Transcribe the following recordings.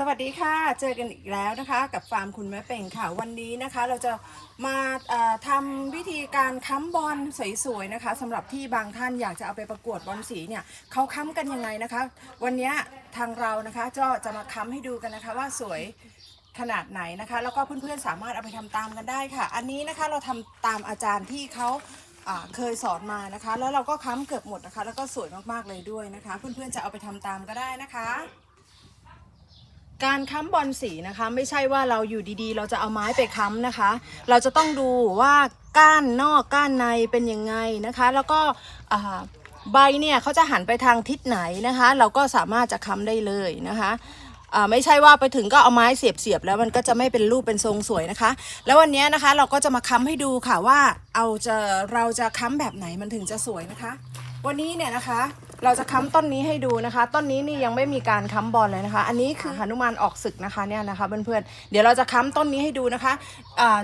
สวัสดีค่ะ เจอกันอีกแล้วนะคะ กับฟาร์มคุณแม่เป่งค่ะ วันนี้นะคะ เราจะมาทำวิธีการค้ำบอลสวยๆนะคะสำหรับที่บางท่านอยากจะเอาไปประกวดบอลสีเนี่ยเขาค้ำกันยังไงนะคะ วันนี้ทางเรานะคะก็จะมาค้ำให้ดูกันนะคะว่าสวยขนาดไหนนะคะ แล้วก็เพื่อนๆสามารถเอาไปทำตามกันได้ค่ะ อันนี้นะคะเราทำตามอาจารย์ที่เขาอ่าเคยสอนมานะคะ แล้วเราก็ค้ำเกือบหมดนะคะ แล้วก็สวยมากๆเลยด้วยนะคะ เพื่อนๆจะเอาไปทำตามก็ได้นะคะ การค้ำบอลสีนะคะไม่ใช่ว่าเราอยู่ดีๆ เราจะเอาไม้ไปค้ำนะคะ เราจะต้องดูว่าก้านนอกก้านในเป็นยังไงนะคะ แล้วก็ใบเนี่ยเขาจะหันไปทางทิศไหนนะคะ เราก็สามารถจะค้ำได้เลยนะคะไม่ใช่ว่าไปถึงก็เอาไม้เสียบๆแล้วมันก็จะไม่เป็นรูปเป็นทรงสวยนะคะ แล้ววันนี้นะคะเราก็จะมาค้ำให้ดูค่ะว่าเอาจะเราจะค้ำแบบไหนมันถึงจะสวยนะคะ วันนี้เนี่ยนะคะ เราจะค้ำต้นนี้ให้ดูนะคะ ต้นนี้นี่ยังไม่มีการค้ำบอลเลยนะคะ อันนี้คือหนุมานออกศึกนะคะเนี่ยนะคะเพื่อนๆเดี๋ยวเราจะค้ำต้นนี้ให้ดูนะคะ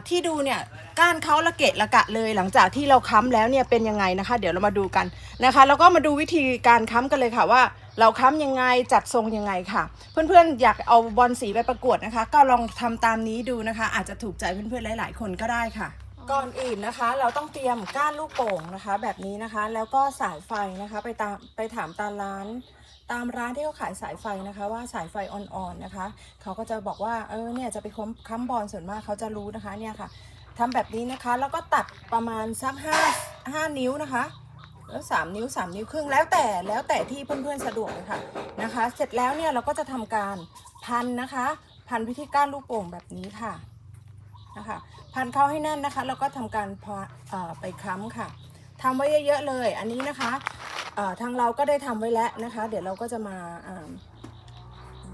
ที่ดูเนี่ยก้านเขาละเกะละกะเลย หลังจากที่เราค้ำแล้วเนี่ยเป็นยังไงนะคะ เดี๋ยวเรามาดูกันนะคะแล้วก็มาดูวิธีการค้ำกันเลยค่ะว่า เราค้ำยังไงจัดทรงยังไงค่ะ เพื่อนๆอยากเอาบอลสีไปประกวดนะคะ ก็ลองทำตามนี้ดูนะคะ อาจจะถูกใจเพื่อนๆหลาย ๆ คนก็ได้ค่ะ ก่อนอื่นนะคะ เราต้องเตรียมก้านลูกโป่งนะคะ แบบนี้นะคะ แล้วก็สายไฟนะคะ ไปตามไปถามตามร้าน ตามร้านที่เขาขายสายไฟนะคะ ว่าสายไฟอ่อนๆนะคะ เขาก็จะบอกว่าเออเนี่ยจะไปค้ำค้ำบอลส่วนมากเขาจะรู้นะคะเนี่ยค่ะทำแบบนี้นะคะแล้วก็ตัดประมาณสักห้าห้านิ้วนะคะแล้วสามนิ้วสามนิ้วครึ่งแล้วแต่แล้วแต่ที่เพื่อนๆสะดวกเลยค่ะนะคะ เสร็จแล้วเนี่ยเราก็จะทำการพันนะคะ พันวิธีก้านลูกโป่งแบบนี้ค่ะ นะคะพันเข้าให้แน่นนะคะ แล้วก็ทำการพออไปค้ำค่ะทำไว้เยอะๆเลย อันนี้นะคะทางเราก็ได้ทำไว้แล้วนะคะ เดี๋ยวเราก็จะมาอ่า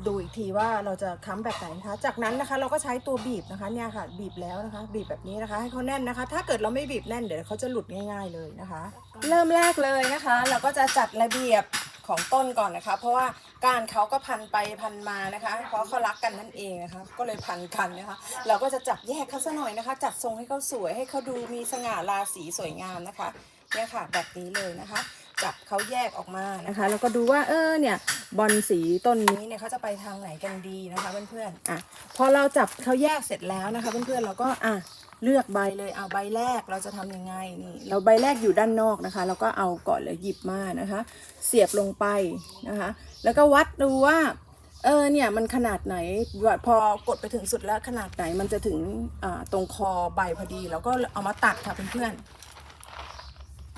ดูอีกทีว่าเราจะค้ำแบบไหนนะคะ จากนั้นนะคะเราก็ใช้ตัวบีบนะคะเนี่ยค่ะ บีบแล้วนะคะ บีบแบบนี้นะคะ ให้เขาแน่นนะคะ ถ้าเกิดเราไม่บีบแน่นเดี๋ยวเขาจะหลุดง่าย ๆเลยนะคะ เริ่มแรกเลยนะคะ เราก็จะจัดระเบียบ ของต้นก่อนนะคะ เพราะว่าการเขาก็พันไปพันมานะคะ เพราะเขารักกันนั่นเองนะคะ ก็เลยพันกันนะคะ เราก็จะจับแยกเขาซะหน่อยนะคะ จัดทรงให้เขาสวยให้เขาดูมีสง่าราศีสวยงามนะคะเนี่ยค่ะแบบนี้เลยนะคะ จับเขาแยกออกมานะคะ แล้วก็ดูว่าเออเนี่ยบอลสีต้นนี้เนี่ยเขาจะไปทางไหนกันดีนะคะเพื่อนๆอะพอเราจับเขาแยกเสร็จแล้วนะคะ เพื่อนๆเราก็อะ เลือกใบเลยเอาใบแรกเราจะทำยังไงนี่เราใบแรกอยู่ด้านนอกนะคะ เราก็เอาก่อนเลยหยิบมานะคะ เสียบลงไปนะคะ แล้วก็วัดดูว่าเออเนี่ยมันขนาดไหนพอกดไปถึงสุดแล้วขนาดไหนมันจะถึงตรงคอใบพอดี แล้วก็เอามาตัดค่ะเพื่อน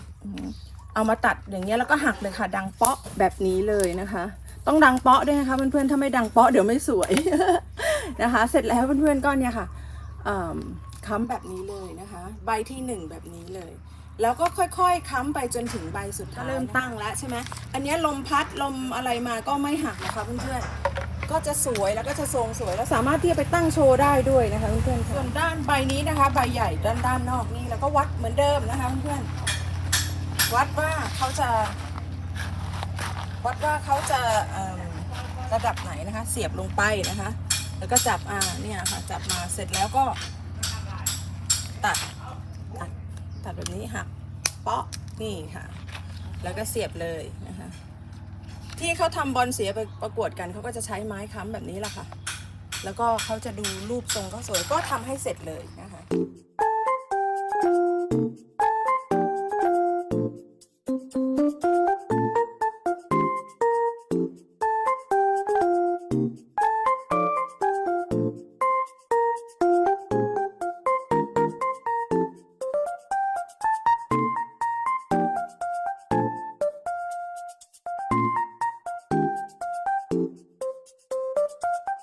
ๆเอามาตัดอย่างเงี้ยแล้วก็หักเลยค่ะ ดังเปาะแบบนี้เลยนะคะ ต้องดังเปาะด้วยนะคะเพื่อนๆถ้าไม่ดังเปาะเดี๋ยวไม่สวยนะคะ เสร็จแล้วเพื่อนๆก็เนี่ยค่ะ ค้ำแบบนี้เลยนะคะ ใบที่หนึ่งแบบนี้เลย แล้วก็ค่อยๆ ค้ำไปจนถึงใบสุดท้ายเริ่มตั้งแล้วใช่ไหมอันเนี้ยลมพัดลมอะไรมาก็ไม่หักนะคะเพื่อนๆก็จะสวยแล้วก็จะทรงสวยแล้วสามารถที่จะไปตั้งโชว์ได้ด้วยนะคะเพื่อนๆส่วนด้านใบนี้นะคะ ใบใหญ่ด้านด้านนอกนี่แล้วก็วัดเหมือนเดิมนะคะเพื่อนๆวัดว่าเขาจะ วัดว่าเขาจะเอิ่มระดับไหนนะคะ เสียบลงไปนะคะ แล้วก็จับอ่าเนี่ยค่ะจับมาเสร็จแล้วก็ ตัดตัดตัดแบบนี้หักเปาะนี่ค่ะ แล้วก็เสียบเลยนะคะ ที่เขาทำบอลเสียไปประกวดกันเขาก็จะใช้ไม้ค้ำแบบนี้แหละค่ะ แล้วก็เขาจะดูรูปทรงเขาสวยก็ทำให้เสร็จเลยนะคะ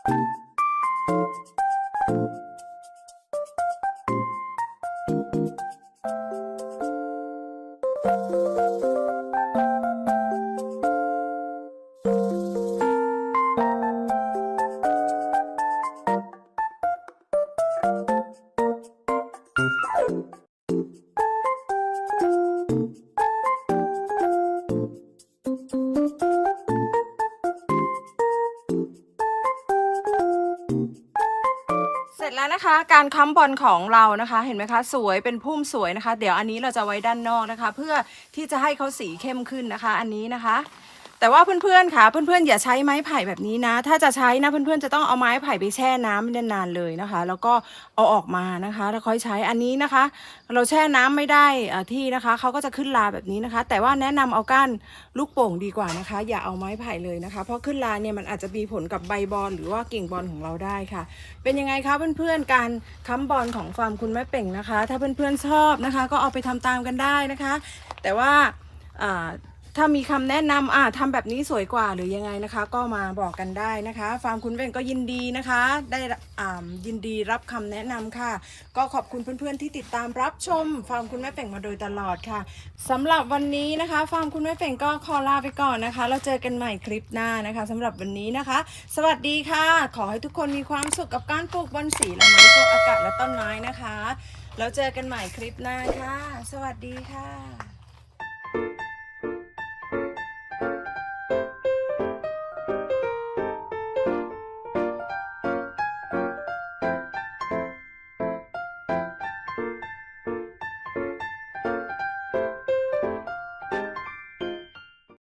เนะคะ การค้ำบอลของเรานะคะ เห็นไหมคะสวยเป็นพุ่มสวยนะคะ เดี๋ยวอันนี้เราจะไว้ด้านนอกนะคะ เพื่อที่จะให้เขาสีเข้มขึ้นนะคะ อันนี้นะคะ แต่ว่าเพื่อนๆค่ะ เพื่อนๆอย่าใช้ไม้ไผ่แบบนี้นะ ถ้าจะใช้นะเพื่อนๆจะต้องเอาไม้ไผ่ไปแช่น้ำนานๆเลยนะคะ แล้วก็เอาออกมานะคะ แล้วค่อยใช้อันนี้นะคะ เราแช่น้ำไม่ได้อ่อที่นะคะเขาก็จะขึ้นลาแบบนี้นะคะ แต่ว่าแนะนำเอาก้านลูกโป่งดีกว่านะคะ อย่าเอาไม้ไผ่เลยนะคะ เพราะขึ้นลาเนี่ยมันอาจจะมีผลกับใบบอลหรือว่ากิ่งบอลของเราได้ค่ะ เป็นยังไงคะเพื่อนๆการค้ำบอลของฟาร์มคุณแม่เป่งนะคะ ถ้าเพื่อนๆชอบนะคะ ก็เอาไปทำตามกันได้นะคะ แต่ว่าอ่า ถ้ามีคำแนะนำอ่าทำแบบนี้สวยกว่าหรือยังไงนะคะ ก็มาบอกกันได้นะคะ ฟาร์มคุณเป่งก็ยินดีนะคะ ได้อ่ายินดีรับคำแนะนำค่ะ ก็ขอบคุณเพื่อนๆที่ติดตามรับชม ฟาร์มคุณแม่เป่งมาโดยตลอดค่ะสำหรับวันนี้นะคะ ฟาร์มคุณแม่เป่งก็ขอลาไปก่อนนะคะแล้วเจอกันใหม่คลิปหน้านะคะสำหรับวันนี้นะคะ สวัสดีค่ะ ขอให้ทุกคนมีความสุขกับการปลูกบอนสีและไม้ปลูกอากาศและต้นไม้นะคะแล้วเจอกันใหม่คลิปหน้าค่ะ สวัสดีค่ะ